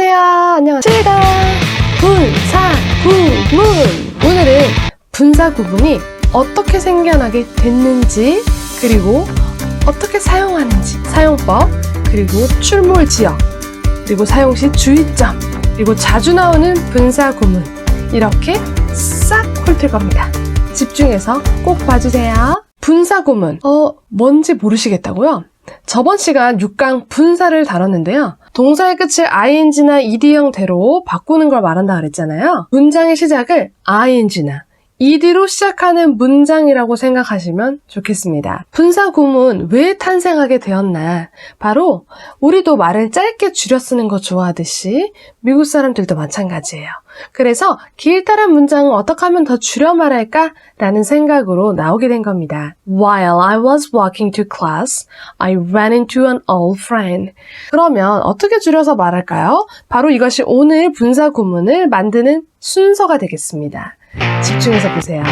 안녕하세요. 안녕하세요. 분사 구문. 오늘은 분사 구문이 어떻게 생겨나게 됐는지, 그리고 어떻게 사용하는지, 사용법, 그리고 출몰 지역, 그리고 사용 시 주의점, 그리고 자주 나오는 분사 구문. 이렇게 싹 훑을 겁니다. 집중해서 꼭 봐주세요. 분사 구문. 어, 뭔지 모르시겠다고요? 저번 시간 6강 분사를 다뤘는데요. 동사의 끝을 ing나 ed형대로 바꾸는 걸 말한다 그랬잖아요. 문장의 시작을 ing나 ed로 시작하는 문장이라고 생각하시면 좋겠습니다. 분사 구문 왜 탄생하게 되었나? 바로 우리도 말을 짧게 줄여 쓰는 거 좋아하듯이 미국 사람들도 마찬가지예요. 그래서 길다란 문장은 어떻게 하면 더 줄여 말할까? 라는 생각으로 나오게 된 겁니다. While I was walking to class, I ran into an old friend. 그러면 어떻게 줄여서 말할까요? 바로 이것이 오늘 분사 구문을 만드는 순서가 되겠습니다. 집중해서 보세요.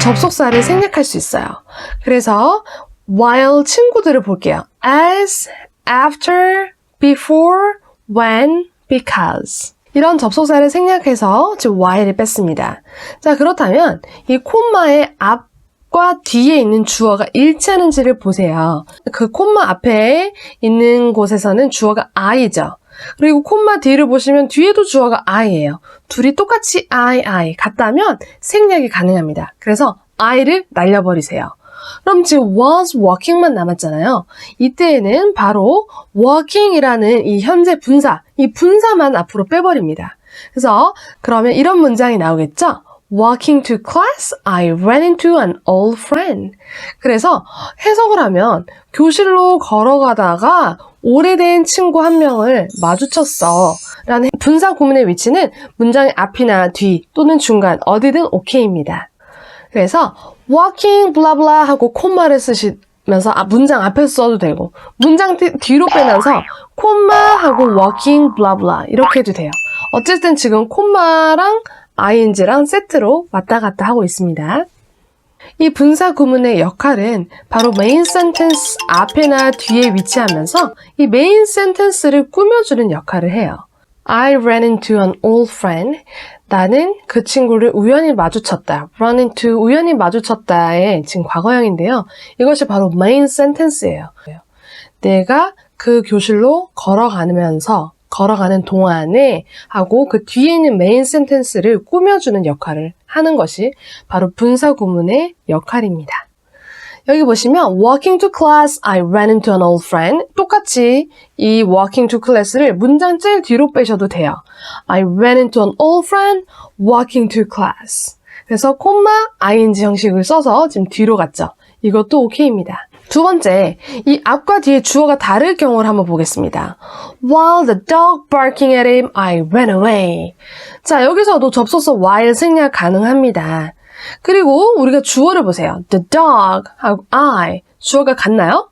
접속사를 생략할 수 있어요. 그래서 while 친구들을 볼게요. as, after, before, when, because. 이런 접속사를 생략해서 즉 while을 뺐습니다. 자 그렇다면 이 콤마의 앞 과 뒤에 있는 주어가 일치하는지를 보세요. 그 콤마 앞에 있는 곳에서는 주어가 I죠. 그리고 콤마 뒤를 보시면 뒤에도 주어가 I예요. 둘이 똑같이 I, I 같다면 생략이 가능합니다. 그래서 I를 날려버리세요. 그럼 지금 was walking만 남았잖아요. 이때에는 바로 walking이라는 이 현재 분사, 이 분사만 앞으로 빼버립니다. 그래서 그러면 이런 문장이 나오겠죠? Walking to class, I ran into an old friend. 그래서 해석을 하면 교실로 걸어가다가 오래된 친구 한 명을 마주쳤어. 라는 분사 구문의 위치는 문장의 앞이나 뒤 또는 중간 어디든 오케이입니다. 그래서 walking 블라블라 하고 콤마를 쓰시면서 아, 문장 앞에서 써도 되고 문장 뒤, 뒤로 빼면서 콤마 하고 walking 블라블라 이렇게 해도 돼요. 어쨌든 지금 콤마랑 ing랑 세트로 왔다 갔다 하고 있습니다. 이 분사 구문의 역할은 바로 메인 센텐스 앞에나 뒤에 위치하면서 이 메인 센텐스를 꾸며주는 역할을 해요. I ran into an old friend. 나는 그 친구를 우연히 마주쳤다. run into 우연히 마주쳤다의 지금 과거형인데요. 이것이 바로 메인 센텐스예요. 내가 그 교실로 걸어가면서 걸어가는 동안에 하고 그 뒤에 있는 메인 센텐스를 꾸며주는 역할을 하는 것이 바로 분사 구문의 역할입니다. 여기 보시면 walking to class, I ran into an old friend. 똑같이 이 walking to class를 문장 제일 뒤로 빼셔도 돼요. I ran into an old friend walking to class. 그래서 콤마 ing 형식을 써서 지금 뒤로 갔죠. 이것도 오케이입니다. 두 번째, 이 앞과 뒤에 주어가 다를 경우를 한번 보겠습니다. While the dog barking at him, I ran away. 자, 여기서도 접속사 while 생략 가능합니다. 그리고 우리가 주어를 보세요. The dog 하고 I. 주어가 같나요?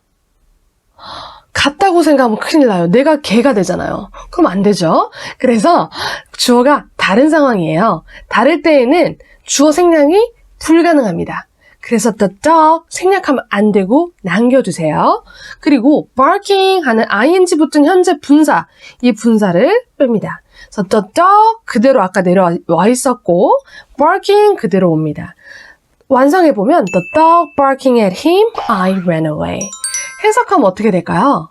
같다고 생각하면 큰일 나요. 내가 개가 되잖아요. 그럼 안 되죠? 그래서 주어가 다른 상황이에요. 다를 때에는 주어 생략이 불가능합니다. 그래서 the dog 생략하면 안 되고 남겨두세요. 그리고 barking 하는 ing 붙은 현재 분사, 이 분사를 뺍니다. 그래서 the dog 그대로 아까 내려와 있었고 barking 그대로 옵니다. 완성해 보면 the dog barking at him, I ran away. 해석하면 어떻게 될까요?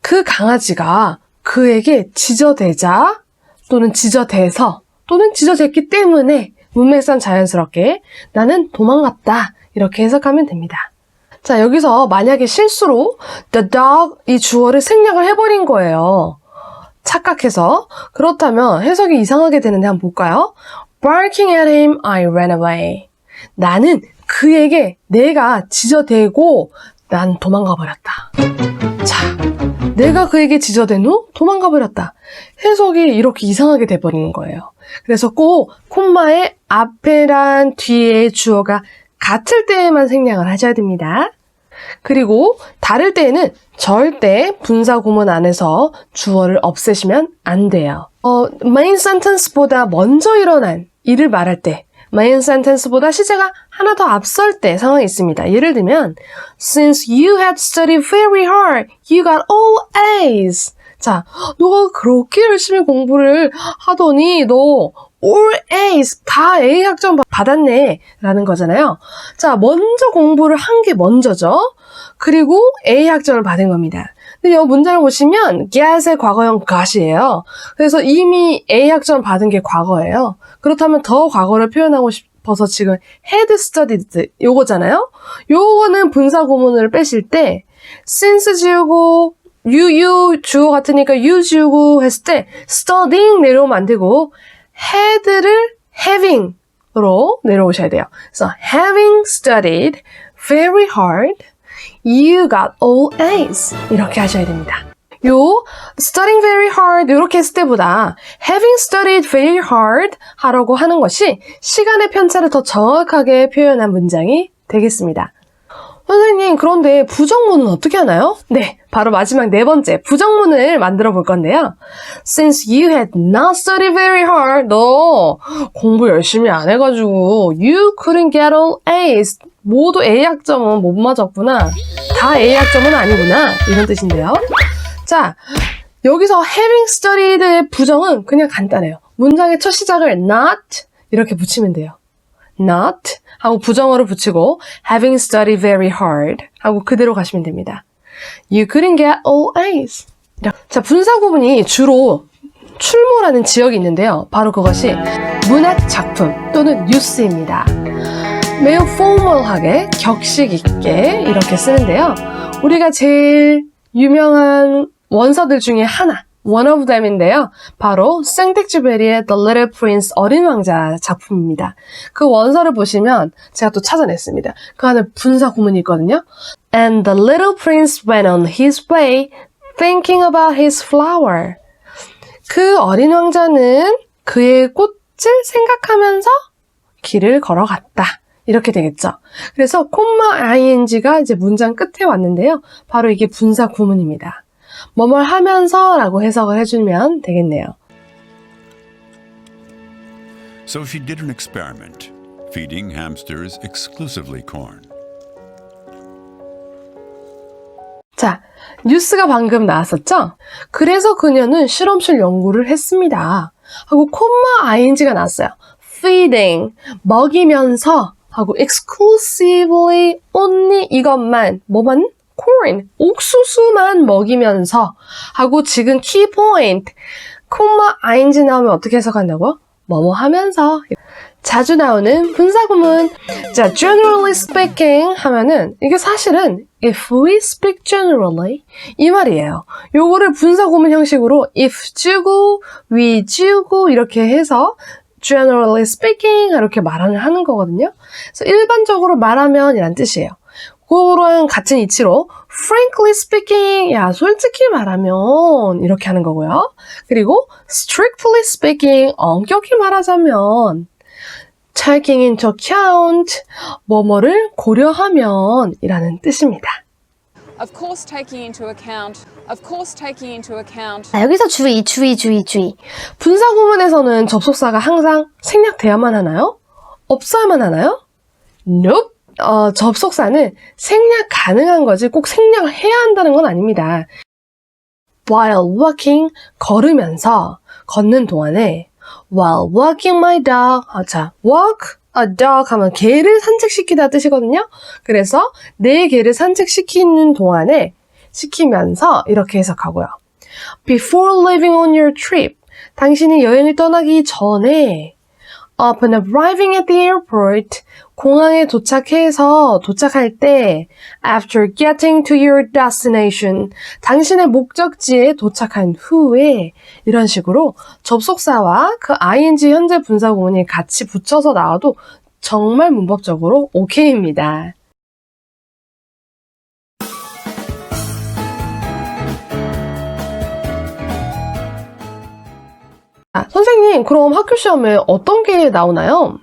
그 강아지가 그에게 지저대자 또는 지저대서 또는 지저댔기 때문에 문맥상 자연스럽게 나는 도망갔다. 이렇게 해석하면 됩니다. 자, 여기서 만약에 실수로 the dog 이 주어를 생략을 해버린 거예요. 착각해서. 그렇다면 해석이 이상하게 되는데 한번 볼까요? Barking at him, I ran away. 나는 그에게 내가 지저대고 난 도망가 버렸다. 자, 내가 그에게 지저댄 후 도망가 버렸다. 해석이 이렇게 이상하게 돼버리는 거예요. 그래서 꼭 콤마의 앞에란 뒤에 주어가 같을 때에만 생략을 하셔야 됩니다. 그리고 다를 때에는 절대 분사 구문 안에서 주어를 없애시면 안 돼요. 어, main sentence보다 먼저 일어난 일을 말할 때 main sentence보다 시제가 하나 더 앞설 때 상황이 있습니다. 예를 들면 Since you had studied very hard, you got all A's. 자, 너가 그렇게 열심히 공부를 하더니 너 all A's 다 A 학점 받- 받았네 라는 거잖아요. 자, 먼저 공부를 한 게 먼저죠. 그리고 A 학점을 받은 겁니다. 근데 이 문장을 보시면 get의 과거형 got이에요. 그래서 이미 A 학점 받은 게 과거예요. 그렇다면 더 과거를 표현하고 싶어서 지금 had studied 요거잖아요. 요거는 분사 구문을 빼실 때 since 지우고 you 주어 같으니까 you 지우고 했을 때 studying 내려오면 안 되고 had를 having으로 내려오셔야 돼요. 그래서 having studied very hard, you got all A's 이렇게 하셔야 됩니다. 요 studying very hard 이렇게 했을 때보다 having studied very hard 하라고 하는 것이 시간의 편차를 더 정확하게 표현한 문장이 되겠습니다. 선생님, 그런데 부정문은 어떻게 하나요? 네, 바로 마지막 네 번째 부정문을 만들어 볼 건데요. Since you had not studied very hard, 너 공부 열심히 안 해가지고 you couldn't get all A's. 모두 A 학점은 못 맞았구나. 다 A 학점은 아니구나. 이런 뜻인데요. 자, 여기서 having studied의 부정은 그냥 간단해요. 문장의 첫 시작을 not 이렇게 붙이면 돼요. Not 하고 부정어를 붙이고 having studied very hard 하고 그대로 가시면 됩니다. You couldn't get all A's. 자, 분사 구문이 주로 출몰하는 지역이 있는데요. 바로 그것이 문학 작품 또는 뉴스입니다. 매우 포멀하게 격식 있게 이렇게 쓰는데요. 우리가 제일 유명한 원서들 중에 하나 One of them인데요. 바로 생텍쥐베리의 The Little Prince 어린 왕자 작품입니다. 그 원서를 보시면 제가 또 찾아냈습니다. 그 안에 분사 구문이 있거든요. And the little prince went on his way thinking about his flower. 그 어린 왕자는 그의 꽃을 생각하면서 길을 걸어갔다. 이렇게 되겠죠. 그래서 콤마 ing가 이제 문장 끝에 왔는데요. 바로 이게 분사 구문입니다. 뭐뭘 하면서 라고 해석을 해주면 되겠네요. So she did an experiment, feeding hamsters exclusively corn. 자, 뉴스가 방금 나왔었죠? 그래서 그녀는 실험실 연구를 했습니다. 하고 콤마 ing가 나왔어요. feeding, 먹이면서 하고 exclusively, only 이것만, 뭐만? Corn, 옥수수만 먹이면서 하고 지금 key point, 콤마 ing 나오면 어떻게 해석한다고요? 뭐뭐 하면서 자주 나오는 분사구문. 자, generally speaking 하면은 이게 사실은 if we speak generally 이 말이에요. 요거를 분사구문 형식으로 if 주고 we 주고 이렇게 해서 generally speaking 이렇게 말하는 하는 거거든요. 그래서 일반적으로 말하면 이란 뜻이에요. 그거랑 같은 이치로 frankly speaking 야 솔직히 말하면 이렇게 하는 거고요. 그리고 strictly speaking 엄격히 말하자면 taking into account 뭐뭐를 고려하면 이라는 뜻입니다. Of course, taking into account. Of course, taking into account. 아, 여기서 주의, 주의, 주의, 주의. 분사 구문에서는 접속사가 항상 생략돼야만 하나요? 없어야만 하나요? Nope. 어, 접속사는 생략 가능한 거지 꼭 생략을 해야 한다는 건 아닙니다. While walking, 걸으면서, 걷는 동안에 While walking my dog, 아, 자, walk a dog 하면 개를 산책시키다 뜻이거든요. 그래서 내 개를 산책시키는 동안에 시키면서 이렇게 해석하고요. Before leaving on your trip, 당신이 여행을 떠나기 전에 upon arriving at the airport, 공항에 도착해서 도착할 때 after getting to your destination, 당신의 목적지에 도착한 후에 이런 식으로 접속사와 그 ing 현재 분사 구문이 같이 붙여서 나와도 정말 문법적으로 오케이입니다. 아, 선생님, 그럼 학교 시험에 어떤 게 나오나요?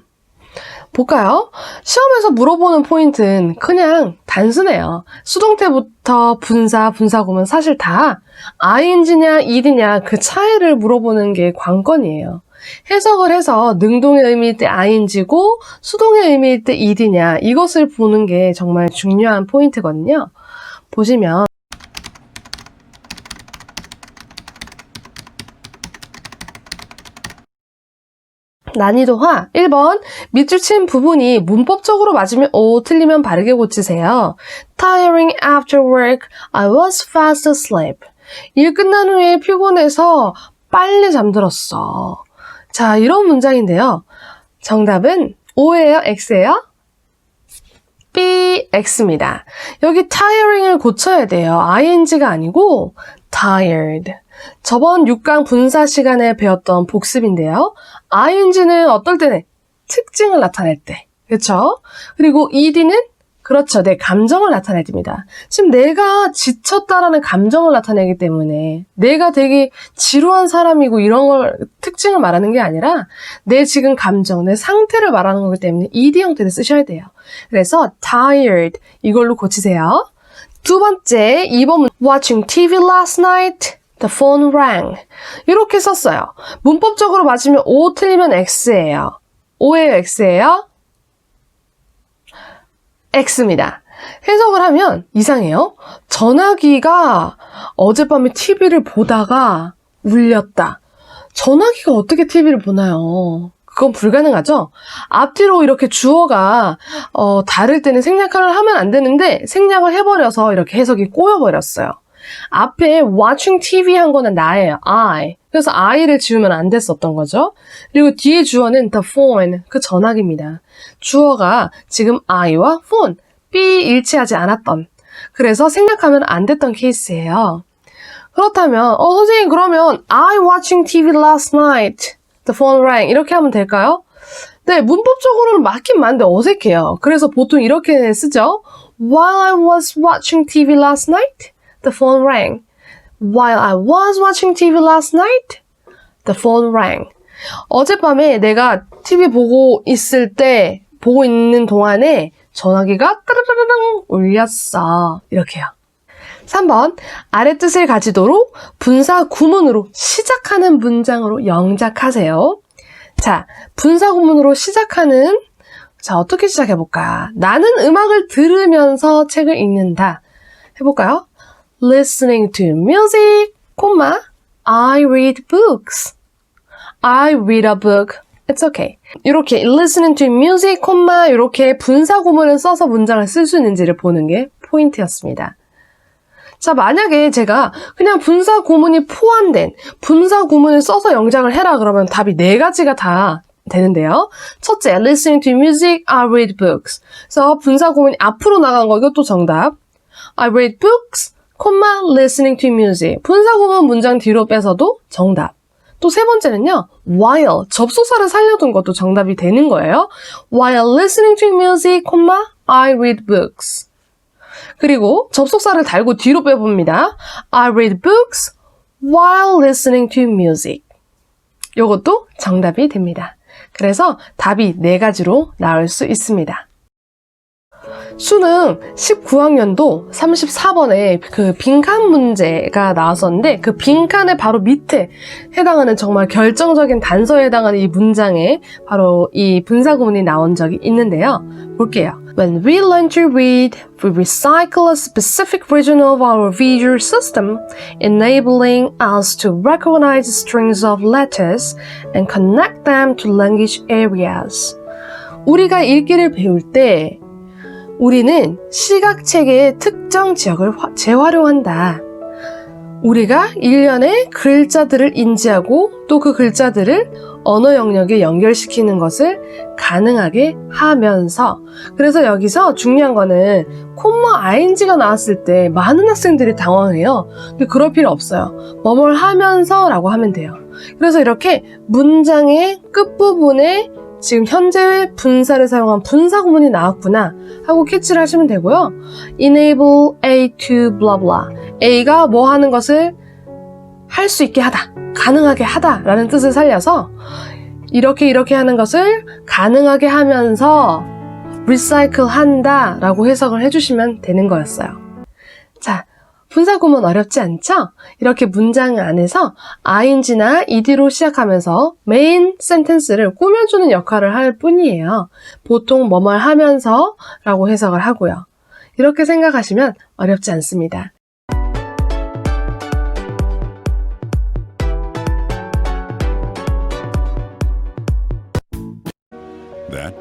볼까요? 시험에서 물어보는 포인트는 그냥 단순해요. 수동태부터 분사, 분사구문 사실 다 ing냐, ed냐 그 차이를 물어보는 게 관건이에요. 해석을 해서 능동의 의미일 때 ing고 수동의 의미일 때 ed냐 이것을 보는 게 정말 중요한 포인트거든요. 보시면 난이도화 1번 밑줄 친 부분이 문법적으로 맞으면 O, 틀리면 바르게 고치세요. Tiring after work, I was fast asleep. 일 끝난 후에 피곤해서 빨리 잠들었어. 자, 이런 문장인데요. 정답은 O예요, X예요? B, X입니다. 여기 tiring을 고쳐야 돼요. ing가 아니고 tired. 저번 6강 분사 시간에 배웠던 복습인데요. ing는 어떨 때는 특징을 나타낼 때. 그렇죠? 그리고 ed는 그렇죠. 내 감정을 나타낼 때입니다. 지금 내가 지쳤다라는 감정을 나타내기 때문에 내가 되게 지루한 사람이고 이런 걸 특징을 말하는 게 아니라 내 지금 감정, 내 상태를 말하는 거기 때문에 ed 형태를 쓰셔야 돼요. 그래서 tired 이걸로 고치세요. 두 번째, 2번 watching TV last night. The phone rang. 이렇게 썼어요. 문법적으로 맞으면 O 틀리면 X예요. O예요, X예요? X입니다. 해석을 하면 이상해요. 전화기가 어젯밤에 TV를 보다가 울렸다. 전화기가 어떻게 TV를 보나요? 그건 불가능하죠? 앞뒤로 이렇게 주어가 어, 다를 때는 생략을 하면 안 되는데 생략을 해버려서 이렇게 해석이 꼬여버렸어요. 앞에 watching TV 한 거는 나예요. I. 그래서 I를 지우면 안 됐었던 거죠. 그리고 뒤에 주어는 the phone, 그 전화기입니다. 주어가 지금 I와 phone, B 일치하지 않았던. 그래서 생략하면 안 됐던 케이스예요. 그렇다면, 어, 선생님, 그러면 I watching TV last night. The phone rang. 이렇게 하면 될까요? 네, 문법적으로는 맞긴 맞는데 어색해요. 그래서 보통 이렇게 쓰죠. While I was watching TV last night, the phone rang. While I was watching TV last night, the phone rang. 어젯밤에 내가 TV 보고 있을 때, 보고 있는 동안에 전화기가 따라라랑 울렸어. 이렇게요. 3번 아래 뜻을 가지도록 분사 구문으로 시작하는 문장으로 영작하세요. 자, 분사 구문으로 시작하는 자, 어떻게 시작해 볼까? 나는 음악을 들으면서 책을 읽는다. 해 볼까요? Listening to music, 콤마 I read books. I read a book. It's okay. 이렇게 listening to music, 콤마 이렇게 분사 구문을 써서 문장을 쓸 수 있는지를 보는 게 포인트였습니다. 자, 만약에 제가 그냥 분사 구문이 포함된 분사 구문을 써서 영작을 해라 그러면 답이 네 가지가 다 되는데요. 첫째, listening to music, I read books. 그래서 분사 구문이 앞으로 나간 거 이것도 정답. I read books, 콤마, listening to music. 분사 구문 문장 뒤로 빼서도 정답. 또 세 번째는요, while, 접속사를 살려둔 것도 정답이 되는 거예요. While listening to music, 콤마, I read books. 그리고 접속사를 달고 뒤로 빼봅니다. I read books while listening to music. 이것도 정답이 됩니다. 그래서 답이 네 가지로 나올 수 있습니다. 수능 19학년도 34번에 그 빈칸 문제가 나왔었는데 그 빈칸의 바로 밑에 해당하는 정말 결정적인 단서에 해당하는 이 문장에 바로 이 분사 구문이 나온 적이 있는데요. 볼게요. When we learn to read, we recycle a specific region of our visual system, enabling us to recognize strings of letters and connect them to language areas. 우리가 읽기를 배울 때 우리는 시각 체계의 특정 지역을 화- 재활용한다. 우리가 일련의 글자들을 인지하고 또 그 글자들을 언어 영역에 연결시키는 것을 가능하게 하면서 그래서 여기서 중요한 거는 콤마 ing가 나왔을 때 많은 학생들이 당황해요. 근데 그럴 필요 없어요. 뭐뭘 하면서 라고 하면 돼요. 그래서 이렇게 문장의 끝부분에 지금 현재 분사를 사용한 분사 구문이 나왔구나 하고 캐치를 하시면 되고요. enable A to blah blah. A가 뭐 하는 것을 할 수 있게 하다, 가능하게 하다 라는 뜻을 살려서 이렇게 이렇게 하는 것을 가능하게 하면서 recycle 한다 라고 해석을 해주시면 되는 거였어요. 자, 분사 구문 어렵지 않죠? 이렇게 문장 안에서 ing나 ed로 시작하면서 메인 센텐스를 꾸며주는 역할을 할 뿐이에요. 보통 뭐뭐 하면서 라고 해석을 하고요. 이렇게 생각하시면 어렵지 않습니다.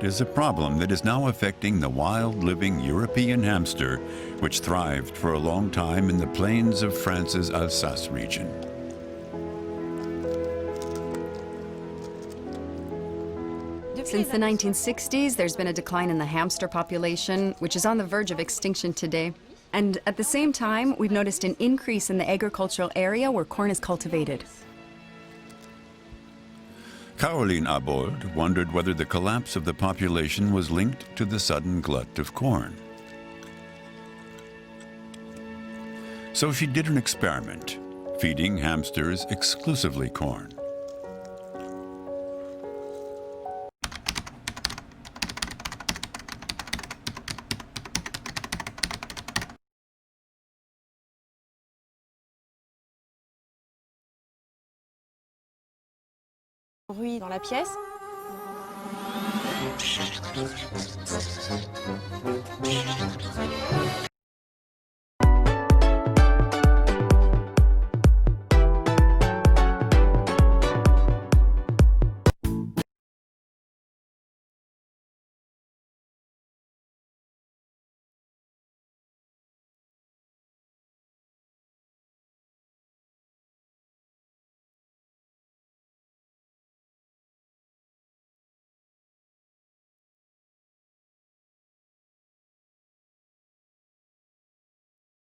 Is a problem that is now affecting the wild living European hamster, which thrived for a long time in the plains of France's Alsace region. Since the 1960s, there's been a decline in the hamster population, which is on the verge of extinction today. And at the same time, we've noticed an increase in the agricultural area where corn is cultivated. Caroline Abold wondered whether the collapse of the population was linked to the sudden glut of corn. So she did an experiment, feeding hamsters exclusively corn. Bruit dans la pièce.